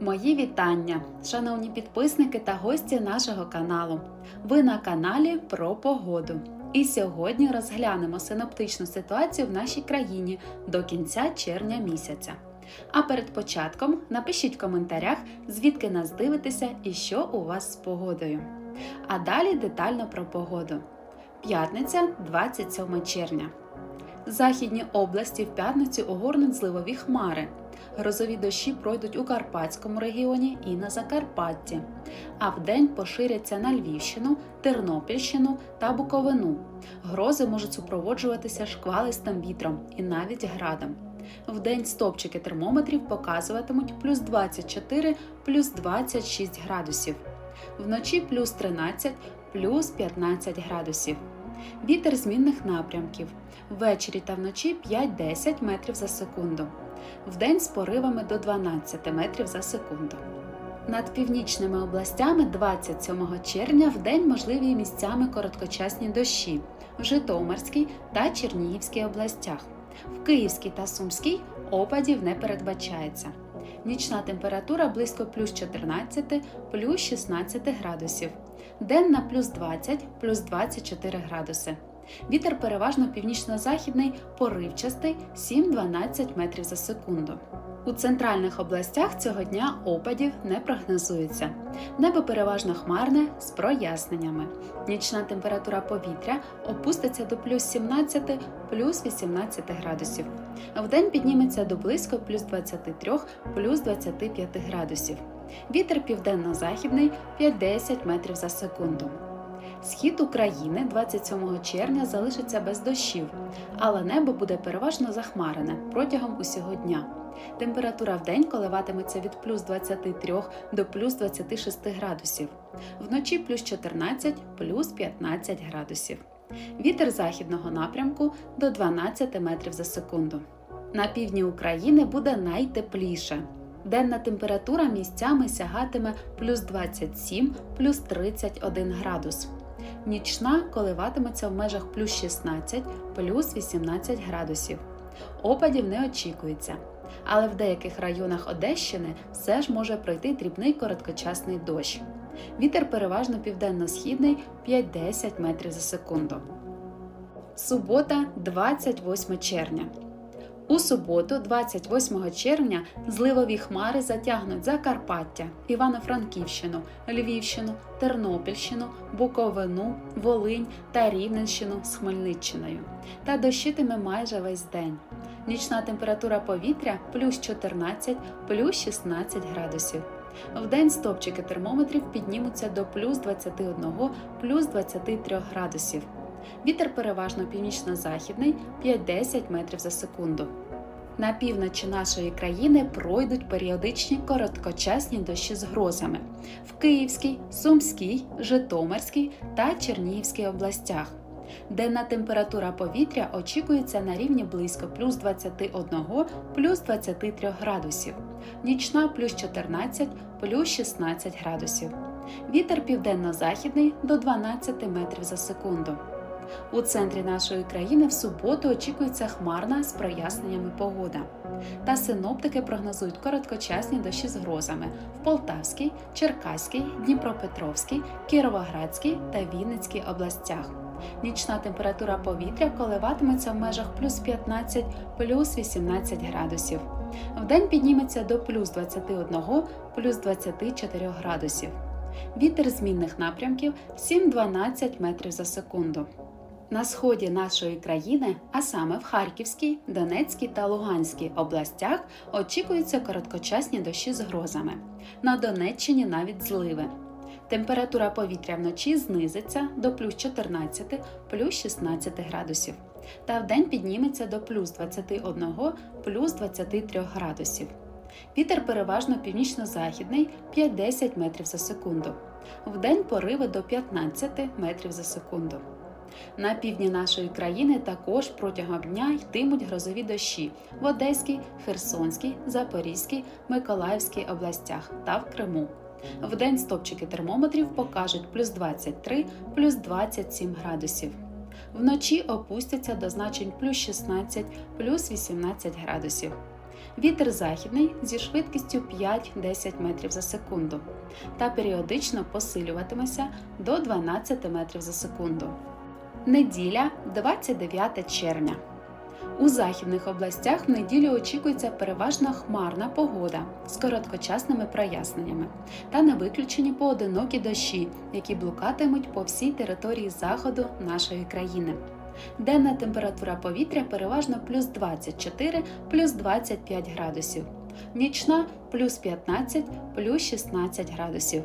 Мої вітання, шановні підписники та гості нашого каналу. Ви на каналі про погоду. І сьогодні розглянемо синоптичну ситуацію в нашій країні до кінця червня місяця. А перед початком напишіть в коментарях, звідки нас дивитеся і що у вас з погодою. А далі детально про погоду. П'ятниця, 27 червня. Західні області в п'ятницю огорнуть зливові хмари. Грозові дощі пройдуть у Карпатському регіоні і на Закарпатті, а вдень поширяться на Львівщину, Тернопільщину та Буковину. Грози можуть супроводжуватися шквалистим вітром і навіть градом. Вдень стопчики термометрів показуватимуть плюс 24, плюс 26 градусів, вночі плюс 13, плюс 15 градусів. Вітер змінних напрямків. Ввечері та вночі 5-10 метрів за секунду. Вдень з поривами до 12 метрів за секунду. Над північними областями 27 червня в день можливі місцями короткочасні дощі в Житомирській та Чернігівській областях. В Київській та Сумській опадів не передбачається. Нічна температура близько плюс 14, плюс 16 градусів. Денна плюс 20, плюс 24 градуси. Вітер переважно північно-західний, поривчастий 7-12 метрів за секунду. У центральних областях цього дня опадів не прогнозується. Небо переважно хмарне з проясненнями. Нічна температура повітря опуститься до плюс 17, плюс 18 градусів. Вдень підніметься до близько плюс 23, плюс 25 градусів. Вітер південно-західний 5-10 метрів за секунду. Схід України 27 червня залишиться без дощів, але небо буде переважно захмарене протягом усього дня. Температура в день коливатиметься від плюс 23 до плюс 26 градусів, вночі плюс 14, плюс 15 градусів. Вітер західного напрямку до 12 метрів за секунду. На півдні України буде найтепліше. Денна температура місцями сягатиме плюс 27, плюс 31 градус. Нічна коливатиметься в межах плюс 16, плюс 18 градусів. Опадів не очікується, але в деяких районах Одещини все ж може пройти дрібний короткочасний дощ. Вітер переважно південно-східний 5-10 метрів за секунду. Субота, 28 червня. У суботу, 28 червня, зливові хмари затягнуть Закарпаття, Івано-Франківщину, Львівщину, Тернопільщину, Буковину, Волинь та Рівненщину з Хмельниччиною. Та дощитиме майже весь день. Нічна температура повітря плюс 14, плюс 16 градусів. Вдень стопчики термометрів піднімуться до плюс 21, плюс 23 градусів. Вітер переважно північно-західний 5-10 метрів за секунду. На півночі нашої країни пройдуть періодичні короткочасні дощі з грозами в Київській, Сумській, Житомирській та Чернігівській областях. Денна температура повітря очікується на рівні близько плюс 21 плюс 23 градусів, нічна плюс 14 плюс 16 градусів. Вітер південно-західний до 12 метрів за секунду. У центрі нашої країни в суботу очікується хмарна з проясненнями погода. Та синоптики прогнозують короткочасні дощі з грозами в Полтавській, Черкаській, Дніпропетровській, Кіровоградській та Вінницькій областях. Нічна температура повітря коливатиметься в межах плюс 15 плюс 18 градусів. Вдень підніметься до плюс 21 плюс 24 градусів. Вітер змінних напрямків 7-12 метрів за секунду. На сході нашої країни, а саме в Харківській, Донецькій та Луганській областях, очікуються короткочасні дощі з грозами. На Донеччині навіть зливи. Температура повітря вночі знизиться до плюс 14, плюс 16 градусів, та вдень підніметься до плюс 21, плюс 23 градусів. Вітер переважно північно-західний 5-10 метрів за секунду. Вдень пориви до 15 метрів за секунду. На півдні нашої країни також протягом дня йтимуть грозові дощі в Одеській, Херсонській, Запорізькій, Миколаївській областях та в Криму. Вдень стопчики термометрів покажуть плюс 23, плюс 27 градусів. Вночі опустяться до значень плюс 16, плюс 18 градусів. Вітер західний зі швидкістю 5-10 метрів за секунду та періодично посилюватиметься до 12 метрів за секунду. Неділя 29 червня. У західних областях в неділю очікується переважно хмарна погода з короткочасними проясненнями та не виключені поодинокі дощі, які блукатимуть по всій території заходу нашої країни. Денна температура повітря переважно плюс 24 плюс 25 градусів, нічна плюс 15 плюс 16 градусів.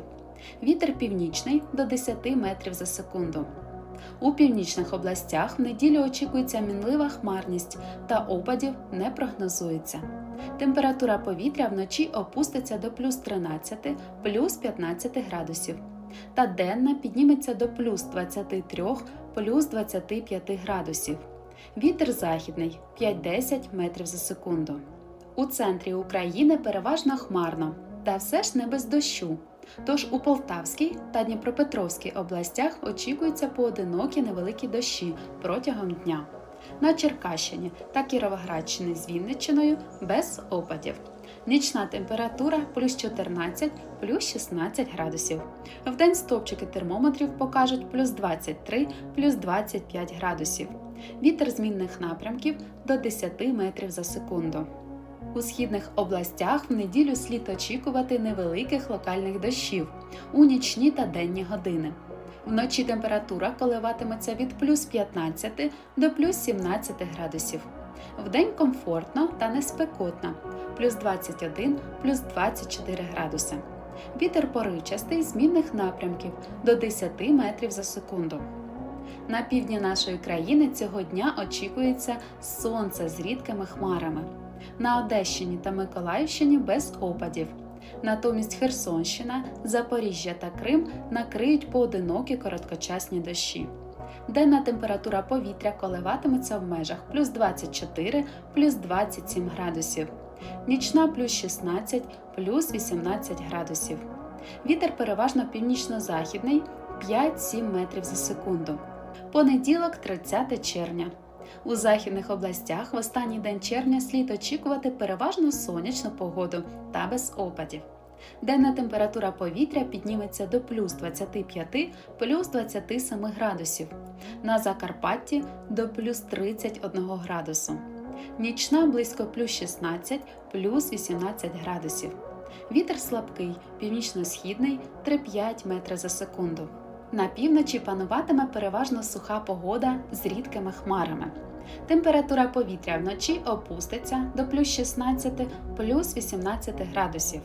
Вітер північний до 10 метрів за секунду. У північних областях в неділю очікується мінлива хмарність та опадів не прогнозується. Температура повітря вночі опуститься до плюс 13 плюс 15 градусів, та денна підніметься до плюс 23 плюс 25 градусів. Вітер західний 5-10 метрів за секунду. У центрі України переважно хмарно, та все ж не без дощу. Тож у Полтавській та Дніпропетровській областях очікуються поодинокі невеликі дощі протягом дня. На Черкащині та Кіровоградщині з Вінниччиною без опадів. Нічна температура плюс 14 плюс 16 градусів. Вдень стопчики термометрів покажуть плюс 23 плюс 25 градусів. Вітер змінних напрямків до 10 метрів за секунду. У східних областях в неділю слід очікувати невеликих локальних дощів у нічні та денні години. Вночі температура коливатиметься від плюс 15 до плюс 17 градусів. Вдень комфортно та не спекотно плюс 21 плюс 24 градуси. Вітер поривчастий змінних напрямків до 10 метрів за секунду. На півдні нашої країни цього дня очікується сонце з рідкими хмарами на Одещині та Миколаївщині без опадів. Натомість Херсонщина, Запоріжжя та Крим накриють поодинокі короткочасні дощі. Денна температура повітря коливатиметься в межах плюс 24 плюс 27 градусів, нічна плюс 16 плюс 18 градусів. Вітер переважно північно-західний 5-7 метрів за секунду. Понеділок, 30 червня. У західних областях в останній день червня слід очікувати переважно сонячну погоду та без опадів. Денна температура повітря підніметься до плюс 25 плюс 27 градусів, на Закарпатті до плюс 31 градусу, нічна близько плюс 16 плюс 18 градусів. Вітер слабкий, північно-східний 3-5 метри за секунду. На півночі пануватиме переважно суха погода з рідкими хмарами. Температура повітря вночі опуститься до плюс 16 плюс 18 градусів.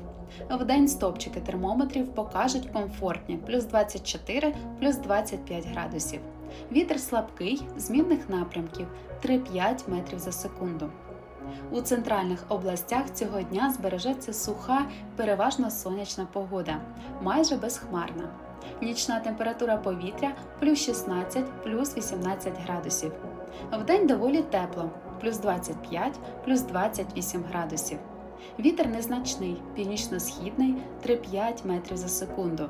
Вдень стопчики термометрів покажуть комфортні плюс 24 плюс 25 градусів. Вітер слабкий, змінних напрямків 3-5 метрів за секунду. У центральних областях цього дня збережеться суха, переважно сонячна погода, майже безхмарна. Нічна температура повітря плюс 16 плюс 18 градусів. Вдень доволі тепло плюс 25 плюс 28 градусів. Вітер незначний, північно-східний 3-5 метрів за секунду.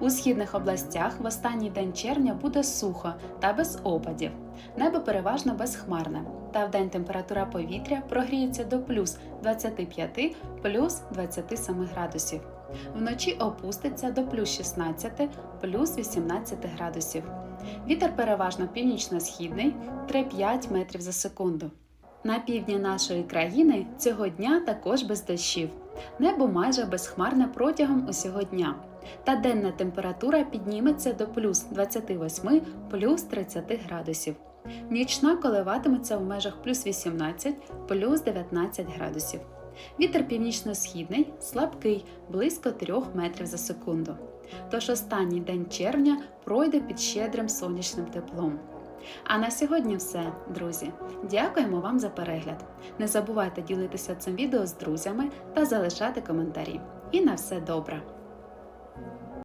У східних областях в останній день червня буде сухо та без опадів. Небо переважно безхмарне, та вдень температура повітря прогріється до плюс 25 плюс 27 градусів. Вночі опуститься до плюс 16 плюс 18 градусів. Вітер переважно північно-східний 3-5 метрів за секунду. На півдні нашої країни цього дня також без дощів. Небо майже безхмарне протягом усього дня. Та денна температура підніметься до плюс 28 плюс 30 градусів. Нічна коливатиметься в межах плюс 18 плюс 19 градусів. Вітер північно-східний слабкий, близько 3 метрів за секунду. Тож останній день червня пройде під щедрим сонячним теплом. А на сьогодні все, друзі. Дякуємо вам за перегляд. Не забувайте ділитися цим відео з друзями та залишати коментарі. І на все добре!